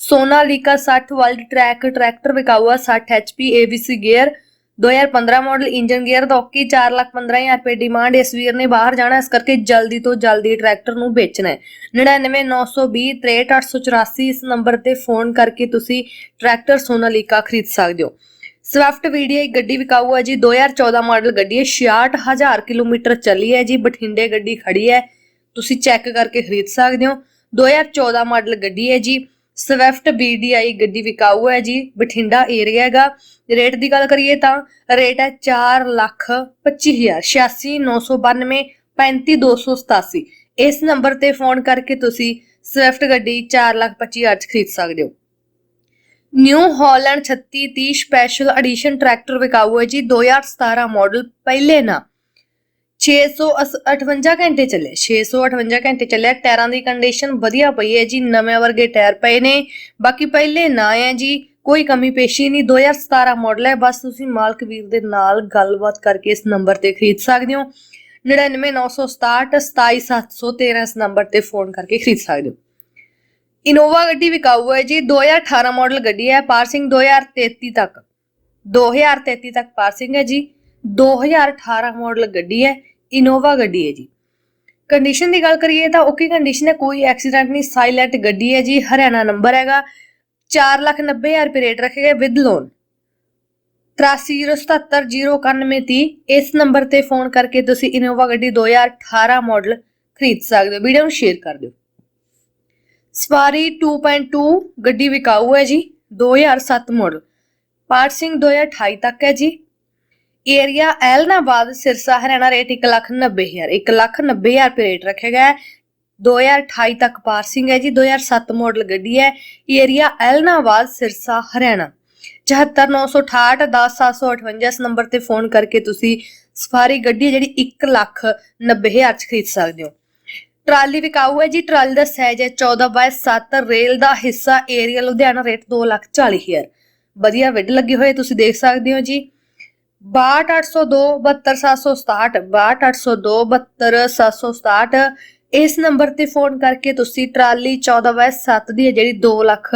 Sonalika 60 world track tractor ਵਿਕਾਊਆ 60 HP ABC gear 2015 model engine gear ਦਾ okay 415000 ਰੁਪਏ demand ਇਸ ਵੀਰ ਨੇ ਬਾਹਰ ਜਾਣਾ, ਇਸ ਕਰਕੇ ਜਲਦੀ ਤੋਂ ਜਲਦੀ ਟਰੈਕਟਰ ਨੂੰ ਵੇਚਣਾ ਹੈ। 99920 63884 ਇਸ ਨੰਬਰ ਤੇ ਫੋਨ ਕਰਕੇ ਤੁਸੀਂ ਟਰੈਕਟਰ ਸੋਨਾਲੀਕਾ ਖਰੀਦ ਸਕਦੇ ਹੋ। ਸਵਿਫਟ ਵੀਡੀਆਈ ਗੱਡੀ ਵਿਕਾਊ ਹੈ ਜੀ 2014 ਮਾਡਲ ਗੱਡੀ ਹੈ 66000 ਕਿਲੋਮੀਟਰ ਚੱਲੀ ਹੈ ਜੀ, ਬਠਿੰਡੇ ਗੱਡੀ ਖੜੀ ਹੈ, ਤੁਸੀਂ ਚੈੱਕ ਕਰਕੇ ਖਰੀਦ ਸਕਦੇ ਹੋ। 2014 ਮਾਡਲ ਗੱਡੀ ਹੈ ਜੀ ਸਵਿਫਟ ਵੀਡੀਆਈ ਗੱਡੀ ਵਿਕਾਊ ਹੈ ਜੀ, ਬਠਿੰਡਾ ਏਰੀਆ ਹੈਗਾ। ਰੇਟ ਦੀ ਗੱਲ ਕਰੀਏ ਤਾਂ ਰੇਟ ਹੈ 4 ਲੱਖ 25000 86992 35287 ਇਸ ਨੰਬਰ ਤੇ ਫੋਨ ਕਰਕੇ ਤੁਸੀਂ ਸਵਿਫਟ ਗੱਡੀ 4 ਲੱਖ 25000 ਚ ਖਰੀਦ ਸਕਦੇ ਹੋ। New Holland 3630 special edition tractor ਵਿਕਾਊ ਹੈ ਜੀ 2017 ਮਾਡਲ ਪਹਿਲੇ ਨਾ। 658 ਘੰਟੇ ਚੱਲੇ 658 ਘੰਟੇ ਚੱਲਿਆ। ਟਾਇਰਾਂ ਦੀ ਕੰਡੀਸ਼ਨ ਵਧੀਆ ਪਈ ਹੈ ਜੀ, ਨਵੇਂ ਵਰਗੇ ਟਾਇਰ ਪਏ ਨੇ। ਬਾਕੀ ਪਹਿਲੇ ਨਾ ਹੈ ਜੀ, ਕੋਈ ਕਮੀ ਪੇਸ਼ੀ ਨਹੀਂ। 2017 ਮਾਡਲ ਹੈ, ਬਸ ਤੁਸੀਂ ਮਾਲਕ ਵੀਰ ਦੇ ਨਾਲ ਗੱਲਬਾਤ ਕਰਕੇ ਇਸ ਨੰਬਰ ਤੇ ਖਰੀਦ ਸਕਦੇ ਹੋ। 99967 27713 ਇਸ ਨੰਬਰ ਤੇ ਫੋਨ ਕਰਕੇ ਖਰੀਦ ਸਕਦੇ ਹੋ। ਇਨੋਵਾ ਗੱਡੀ ਵਿਕਾਊ ਹੈ ਜੀ 2018 ਮਾਡਲ ਗੱਡੀ ਹੈ, ਪਾਰਸਿੰਗ 2033 ਤੱਕ। 2033 ਤੱਕ ਪਾਰਸਿੰਗ ਹੈ ਜੀ 2018 ਮਾਡਲ ਗੱਡੀ ਹੈ। ਇਨੋਵਾ ਗੱਡੀ ਹੈ ਜੀ। ਕੰਡੀਸ਼ਨ ਦੀ ਗੱਲ ਕਰੀਏ ਤਾਂ ਓਕੇ ਕੰਡੀਸ਼ਨ ਹੈ, ਕੋਈ ਐਕਸੀਡੈਂਟ ਨਹੀਂ ਸਾਇਲੈਂਟ ਗੱਡੀ ਹੈ ਜੀ, ਹਰਿਆਣਾ ਨੰਬਰ ਹੈਗਾ। 490000 ਰੁਪਏ ਰੇਟ ਰੱਖੇ ਗਏ ਵਿਦ ਲੋਨ 8307709130 ਇਸ ਨੰਬਰ ਤੇ ਫੋਨ ਕਰਕੇ ਤੁਸੀਂ ਇਨੋਵਾ ਗੱਡੀ 2018 ਮਾਡਲ ਖਰੀਦ ਸਕਦੇ ਹੋ। ਵੀਡੀਓ ਨੂੰ ਸ਼ੇਅਰ ਕਰ ਦਿਓ। ਸਵਾਰੀ 2.2 ਗੱਡੀ ਵਿਕਾਊ ਹੈ ਜੀ 2007 ਮਾਡਲ ਪਾਰਸਿੰਗ 2028 ਤੱਕ ਹੈ ਜੀ। ਏਰੀਆ ਐਲਨਾਬਾਦ, ਸਿਰਸਾ, ਹਰਿਆਣਾ ਰੇਟ 190000 190000 ਰੁਪਏ ਰੇਟ ਰੱਖਿਆ ਗਿਆ ਹੈ। 2028 ਤੱਕ ਪਾਰਸਿੰਗ ਹੈ ਜੀ 2007 ਮਾਡਲ ਗੱਡੀ ਹੈ। ਏਰੀਆ ਐਲਨਾਬਾਦ, ਸਿਰਸਾ, ਹਰਿਆਣਾ। 74968 10758 ਇਸ ਨੰਬਰ ਤੇ ਫੋਨ ਕਰਕੇ ਤੁਸੀਂ ਸਫਾਰੀ ਗੱਡੀ ਹੈ ਜਿਹੜੀ 190000 ਚ ਖਰੀਦ ਸਕਦੇ ਹੋ। ਟਰਾਲੀ ਵਿਕਾਊ ਹੈ ਜੀ, ਟਰਾਲੀ ਦਾ ਸਾਈਜ਼ ਹੈ 14 ਬਾਈ 7 ਰੇਲ ਦਾ ਹਿੱਸਾ ਏਰੀਆ ਲੁਧਿਆਣਾ ਰੇਟ 240000 ਵਧੀਆ ਵਿੱਡ ਲੱਗੇ ਹੋਏ ਤੁਸੀਂ ਦੇਖ ਸਕਦੇ ਹੋ ਜੀ। 62802 72767 62802 72767 ਇਸ ਨੰਬਰ ਤੇ ਫੋਨ ਕਰਕੇ ਤੁਸੀਂ ਟਰਾਲੀ 14 ਬਾਈ 7 ਦੀ ਹੈ, ਜਿਹੜੀ 2 ਲੱਖ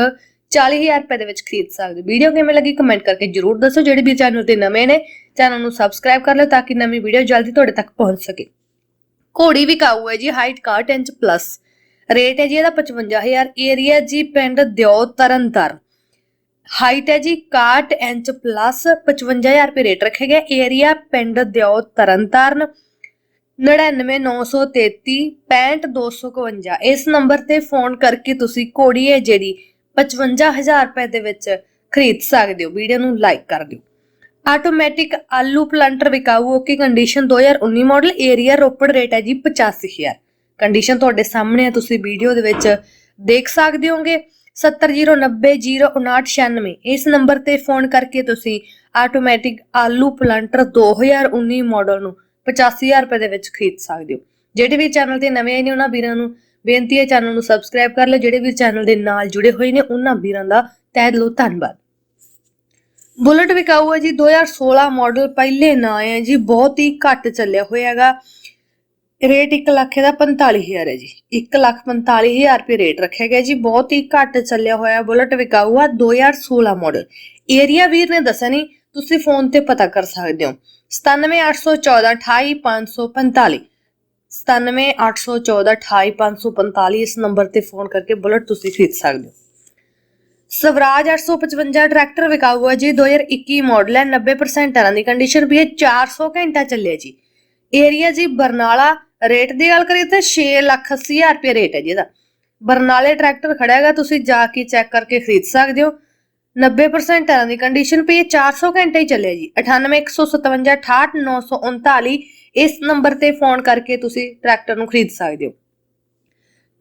40000 ਰੁਪਏ ਦੇ ਵਿੱਚ ਖਰੀਦ ਸਕਦੇ ਹੋ। ਵੀਡੀਓ ਕਿਵੇਂ ਲੱਗੀ ਕਮੈਂਟ ਕਰਕੇ ਜਰੂਰ ਦੱਸੋ। ਜਿਹੜੇ ਵੀ ਚੈਨਲ ਤੇ ਨਵੇਂ ਨੇ, ਚੈਨਲ ਨੂੰ ਸਬਸਕ੍ਰਾਈਬ ਕਰ ਲਓ ਤਾਂ ਕਿ ਨਵੀਂ ਵੀਡੀਓ ਜਲਦੀ ਤੁਹਾਡੇ ਤੱਕ ਪਹੁੰਚ ਸਕੇ। ਘੋੜੀ ਵਿਕਾਊ ਹੈ ਜੀ, ਹਾਈਟ 61 ਇੰਚ ਪਲੱਸ ਰੇਟ ਹੈ ਜੀ ਇਹਦਾ 55000 ਏਰੀਆ ਜੀ ਪਿੰਡ ਦਿਓ ਤਰਨਤਾਰਨ ਹਾਈਟ ਹੈ ਜੀ 61 ਇੰਚ ਪਲੱਸ 55000 ਰੁਪਏ ਰੇਟ ਰੱਖਿਆ ਗਿਆ ਏਰੀਆ ਪਿੰਡ ਦਿਓ ਤਰਨਤਾਰਨ 99933 65252 ਇਸ ਨੰਬਰ ਤੇ ਫੋਨ ਕਰਕੇ ਤੁਸੀਂ ਘੋੜੀ ਹੈ ਜਿਹੜੀ 55000 ਰੁਪਏ ਦੇ ਵਿੱਚ ਖਰੀਦ ਸਕਦੇ ਹੋ। ਵੀਡੀਓ ਨੂੰ ਲਾਈਕ ਕਰ ਦਿਓ। ਆਟੋਮੈਟਿਕ ਆਲੂ planter ਵਿਕਾਊ, okay condition 2019 model area Ropar rate ਹੈ ਜੀ 85000 ਕੰਡੀਸ਼ਨ ਤੁਹਾਡੇ ਸਾਹਮਣੇ ਹੈ, ਤੁਸੀਂ ਵੀਡੀਓ ਦੇ ਵਿੱਚ ਦੇਖ ਸਕਦੇ ਹੋਗੇ। 7090095996 ਇਸ ਨੰਬਰ ਤੇ ਫੋਨ ਕਰਕੇ ਤੁਸੀਂ ਆਟੋਮੈਟਿਕ ਆਲੂ ਪਲਾਂਟਰ 2019 ਮਾਡਲ ਨੂੰ 85000 ਰੁਪਏ ਦੇ ਵਿੱਚ ਖਰੀਦ ਸਕਦੇ ਹੋ। ਜਿਹੜੇ ਵੀ ਚੈਨਲ ਤੇ ਨਵੇਂ ਆਏ ਨੇ, ਉਹਨਾਂ ਵੀਰਾਂ ਨੂੰ ਬੇਨਤੀ ਹੈ ਚੈਨਲ ਨੂੰ ਸਬਸਕ੍ਰਾਈਬ ਕਰ ਲਓ। ਜਿਹੜੇ ਵੀ ਚੈਨਲ ਦੇ ਨਾਲ ਜੁੜੇ ਹੋਏ ਨੇ, ਉਹਨਾਂ ਵੀਰਾਂ ਦਾ ਤਹਿ ਦਿਲੋਂ ਧੰਨਵਾਦ। ਬੁਲਟ ਵਿਕਾਊ ਹੈ ਜੀ 2016 ਮਾਡਲ ਪਹਿਲੇ ਨਾ ਹੈ ਜੀ, ਬਹੁਤ ਹੀ ਘੱਟ ਚੱਲਿਆ ਹੋਇਆ ਹੈਗਾ। ਰੇਟ 1 ਲੱਖ ਦਾ 45000 ਹੈ ਜੀ। 1 ਲੱਖ 45000 ਰੁਪਏ ਰੇਟ ਰੱਖਿਆ ਗਿਆ ਜੀ। ਬਹੁਤ ਹੀ ਘੱਟ ਚੱਲਿਆ ਹੋਇਆ ਬੁਲਟ ਵਿਕਾਊ ਆ 2016 ਮਾਡਲ ਏਰੀਆ ਵੀਰ ਨੇ ਦੱਸਿਆ ਨਹੀਂ ਤੁਸੀਂ ਫੋਨ ਤੇ ਪਤਾ ਕਰ ਸਕਦੇ ਹੋ। 97814 28545 97814 28545 ਇਸ ਨੰਬਰ ਤੇ ਫੋਨ ਕਰਕੇ ਬੁਲਟ ਤੁਸੀਂ ਖਰੀਦ ਸਕਦੇ ਹੋ। ਸਵਰਾਜ 855 ਟਰੈਕਟਰ ਵਿਕਾਊ ਹੈ ਜੀ 2021 ਮਾਡਲ ਹੈ। 90% ਟਰਾਂ ਦੀ ਕੰਡੀਸ਼ਨ ਵੀ ਹੈ। 400 ਘੰਟਾ ਚੱਲਿਆ ਜੀ। ਏਰੀਆ ਜੀ ਬਰਨਾਲਾ ਰੇਟ ਦੀ ਗੱਲ ਕਰੀਏ ਤਾਂ 6 ਲੱਖ 80 ਹਜ਼ਾਰ ਰੁਪਏ ਰੇਟ ਹੈ ਜੀ ਇਹਦਾ। ਬਰਨਾਲੇ ਟਰੈਕਟਰ ਖੜਾ ਹੈਗਾ, ਤੁਸੀਂ ਜਾ ਕੇ ਚੈੱਕ ਕਰਕੇ ਖਰੀਦ ਸਕਦੇ ਹੋ। 90% ਟਰਾਂ ਦੀ ਕੰਡੀਸ਼ਨ ਪਈ ਹੈ 400 ਘੰਟੇ ਹੀ ਚੱਲਿਆ ਜੀ। 981556 68939 ਇਸ ਨੰਬਰ ਤੇ ਫੋਨ ਕਰਕੇ ਤੁਸੀਂ ਟਰੈਕਟਰ ਨੂੰ ਖਰੀਦ ਸਕਦੇ ਹੋ।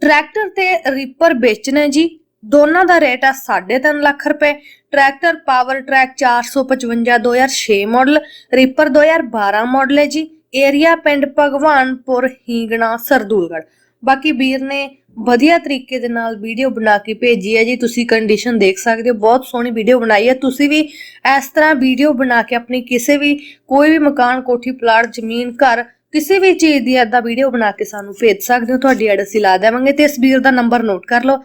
ਟਰੈਕਟਰ ਤੇ ਰੀਪਰ ਵੇਚਣਾ ਹੈ ਜੀ। ਦੋਨਾਂ ਦਾ ਰੇਟ ਆ 3.5 ਲੱਖ ਰੁਪਏ। Tractor power track 455 2006 model reaper 2012 model ਹੈ ਜੀ। ਏਰੀਆ ਪਿੰਡ ਭਗਵਾਨਪੁਰ ਹੀਗਣਾ ਸਰਦੂਲਗੜ੍ਹ। ਬਾਕੀ ਵੀਰ ਨੇ ਵਧੀਆ ਤਰੀਕੇ ਦੇ ਨਾਲ ਵੀਡੀਓ ਬਣਾ ਕੇ ਭੇਜੀ ਹੈ ਜੀ, ਤੁਸੀਂ ਕੰਡੀਸ਼ਨ ਦੇਖ ਸਕਦੇ ਹੋ, ਬਹੁਤ ਸੋਹਣੀ ਵੀਡੀਓ ਬਣਾਈ ਹੈ। ਤੁਸੀਂ ਵੀ ਇਸ ਤਰ੍ਹਾਂ ਵੀਡੀਓ ਬਣਾ ਕੇ ਆਪਣੀ ਕਿਸੇ ਵੀ, ਕੋਈ ਵੀ ਮਕਾਨ, ਕੋਠੀ, ਪਲਾਟ, ਜ਼ਮੀਨ, ਘਰ, ਕਿਸੇ ਵੀ ਚੀਜ਼ ਦੀ ਏਦਾਂ ਵੀਡੀਓ ਬਣਾ ਕੇ ਸਾਨੂੰ ਭੇਜ ਸਕਦੇ ਹੋ। ਤੁਹਾਡੀ ਐਡ ਅਸੀਂ ਲਾ ਦੇਵਾਂਗੇ ਤੇ ਇਸ ਵੀਰ ਦਾ ਨੰਬਰ ਨੋਟ ਕਰ ਲਓ।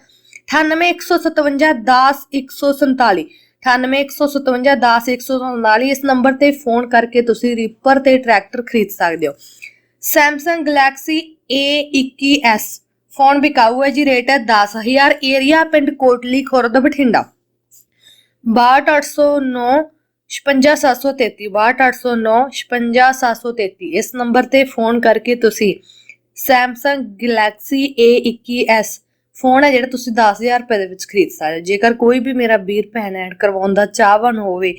9815510147 9815510147 ਇਸ ਨੰਬਰ ਤੇ ਫੋਨ ਕਰਕੇ ਤੁਸੀਂ ਰੀਪਰ ਤੇ ਟਰੈਕਟਰ ਖਰੀਦ ਸਕਦੇ ਹੋ। Samsung Galaxy A21s ਫੋਨ ਵਿਕਾਊ ਹੈ ਜੀ, ਰੇਟ ਹੈ 10000 ਏਰੀਆ ਪਿੰਡ ਕੋਟਲੀ, ਖੁਰਦ, ਬਠਿੰਡਾ। 62809 56733 62809 56733 ਇਸ ਨੰਬਰ ਤੇ ਫੋਨ ਕਰਕੇ ਤੁਸੀਂ Samsung Galaxy A21s ਫੋਨ ਹੈ ਜਿਹੜਾ ਤੁਸੀਂ 10000 ਰੁਪਏ ਦੇ ਵਿੱਚ ਖਰੀਦ ਸਕਦੇ ਹੋ। ਜੇਕਰ ਕੋਈ ਵੀ ਮੇਰਾ ਵੀਰ, ਭੈਣ ਐਡ ਕਰਵਾਉਣ ਦਾ ਚਾਹਵਾਨ ਹੋਵੇ,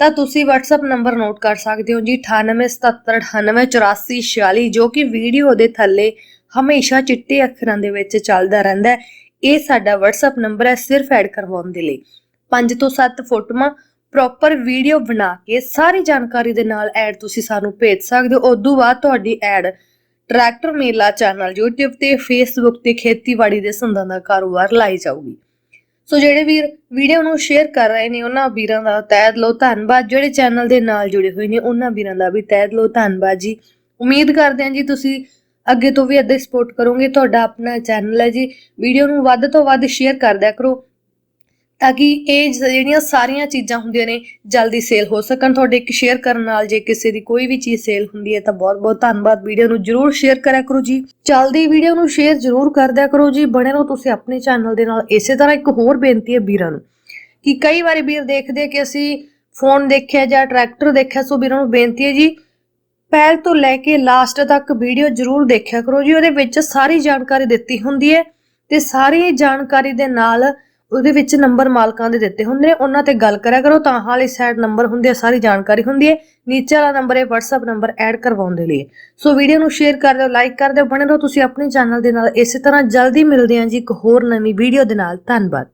ਤਾਂ ਤੁਸੀਂ WhatsApp ਨੰਬਰ ਨੋਟ ਕਰ ਸਕਦੇ ਹੋ ਜੀ 9877988446 ਜੋ ਕਿ ਵੀਡੀਓ ਦੇ ਥੱਲੇ ਹਮੇਸ਼ਾ ਚਿੱਟੇ ਅੱਖਰਾਂ ਦੇ ਵਿੱਚ ਚੱਲਦਾ ਰਹਿੰਦਾ ਹੈ। ਇਹ ਸਾਡਾ WhatsApp ਨੰਬਰ ਹੈ, ਸਿਰਫ ਐਡ ਕਰਵਾਉਣ ਦੇ ਲਈ। 5 ਤੋਂ 7 ਫੋਟੋਆਂ ਪ੍ਰੋਪਰ ਵੀਡੀਓ ਬਣਾ ਕੇ ਸਾਰੀ ਜਾਣਕਾਰੀ ਦੇ ਨਾਲ ਐਡ ਤੁਸੀਂ ਸਾਨੂੰ ਭੇਜ ਸਕਦੇ ਹੋ। ਉਦੋਂ ਬਾਅਦ ਤੁਹਾਡੀ ਐਡ ਟਰੈਕਟਰ ਮੇਲਾ ਚੈਨਲ YouTube ਤੇ Facebook ਤੇ ਖੇਤੀਬਾੜੀ ਦੇ ਸੰਦਾਂ ਦਾ ਕਾਰੋਬਾਰ ਲਾਈ ਜਾਊਗੀ। ਸੋ ਜਿਹੜੇ ਵੀਰ ਵੀਡੀਓ ਨੂੰ ਸ਼ੇਅਰ ਕਰ ਰਹੇ ਨੇ, ਉਹਨਾਂ ਵੀਰਾਂ ਦਾ ਤਹਿ ਦਿਲੋਂ ਧੰਨਵਾਦ। ਜਿਹੜੇ ਚੈਨਲ ਦੇ ਨਾਲ ਜੁੜੇ ਹੋਏ ਨੇ, ਉਹਨਾਂ ਵੀਰਾਂ ਦਾ ਵੀ ਤਹਿ ਦਿਲੋਂ ਧੰਨਵਾਦ ਜੀ। ਉਮੀਦ ਕਰਦੇ ਹਾਂ ਜੀ ਤੁਸੀਂ ਅੱਗੇ ਤੋਂ ਵੀ ਏਦਾਂ ਸਪੋਰਟ ਕਰੋਗੇ। ਤੁਹਾਡਾ ਆਪਣਾ ਚੈਨਲ ਹੈ ਜੀ। ਵੀਡੀਓ ਨੂੰ ਵੱਧ ਤੋਂ ਵੱਧ ਸ਼ੇਅਰ ਕਰਦਿਆ ਕਰੋ। ਤਾਂ ਕਿ ਇਹ ਜਿਹੜੀਆਂ ਸਾਰੀਆਂ ਚੀਜ਼ਾਂ ਹੁੰਦੀਆਂ ਨੇ, ਜਲਦੀ ਸੇਲ ਹੋ ਸਕਣ। ਤੁਹਾਡੇ ਇੱਕ ਸ਼ੇਅਰ ਕਰਨ ਨਾਲ ਜੇ ਕਿਸੇ ਦੀ ਕੋਈ ਵੀ ਚੀਜ਼ ਸੇਲ ਹੁੰਦੀ ਹੈ, ਤਾਂ ਬਹੁਤ ਬਹੁਤ ਧੰਨਵਾਦ। ਵੀਡੀਓ ਨੂੰ ਜਰੂਰ ਸ਼ੇਅਰ ਕਰਿਆ ਕਰੋ ਜੀ। ਜਲਦੀ ਵੀਡੀਓ ਨੂੰ ਸ਼ੇਅਰ ਜਰੂਰ ਕਰਦਿਆ ਕਰੋ ਜੀ। ਬਣੇ ਰਹੋ ਤੁਸੀਂ ਆਪਣੇ ਚੈਨਲ ਦੇ ਨਾਲ। ਇਸੇ ਤਰ੍ਹਾਂ ਇੱਕ ਹੋਰ ਬੇਨਤੀ ਹੈ ਵੀਰਾਂ ਨੂੰ, ਕਿ ਕਈ ਵਾਰੀ ਵੀਰ ਦੇਖਦੇ ਕਿ ਅਸੀਂ ਫੋਨ ਦੇਖਿਆ ਜਾਂ ਟਰੈਕਟਰ ਦੇਖਿਆ, ਸੋ ਵੀਰਾਂ ਨੂੰ ਬੇਨਤੀ ਹੈ ਜੀ, ਪਹਿਲ ਤੋਂ ਲੈ ਕੇ ਲਾਸਟ ਤੱਕ ਵੀਡੀਓ ਜਰੂਰ ਦੇਖਿਆ ਕਰੋ ਜੀ। ਉਹਦੇ ਵਿੱਚ ਸਾਰੀ ਜਾਣਕਾਰੀ ਦਿੱਤੀ ਹੁੰਦੀ ਹੈ ਤੇ ਸਾਰੀ ਜਾਣਕਾਰੀ ਦੇ ਨਾਲ ਉਹਦੇ ਵਿੱਚ ਨੰਬਰ ਮਾਲਕਾਂ ਦੇ ਦਿੱਤੇ ਹੁੰਦੇ ਨੇ, ਉਹਨਾਂ ਤੇ ਗੱਲ ਕਰਿਆ ਕਰੋ, ਤਾਂ ਹਾਲੇ ਸਾਈਡ ਨੰਬਰ ਹੁੰਦੇ ਆ, ਸਾਰੀ ਜਾਣਕਾਰੀ ਹੁੰਦੀ ਹੈ। ਨੀਚੇ ਵਾਲਾ ਨੰਬਰ ਹੈ WhatsApp ਨੰਬਰ ਐਡ ਕਰਵਾਉਣ ਦੇ ਲਈ। ਸੋ ਵੀਡੀਓ ਨੂੰ ਸ਼ੇਅਰ ਕਰ ਦਿਓ ਲਾਈਕ ਕਰ ਦਿਓ, ਬਣੇ ਰਹੋ ਤੁਸੀਂ ਆਪਣੇ ਚੈਨਲ ਦੇ ਨਾਲ। ਇਸੇ ਤਰ੍ਹਾਂ ਜਲਦੀ ਮਿਲਦੇ ਹਾਂ ਜੀ ਇੱਕ ਹੋਰ ਨਵੀਂ ਵੀਡੀਓ ਦੇ ਨਾਲ। ਧੰਨਵਾਦ।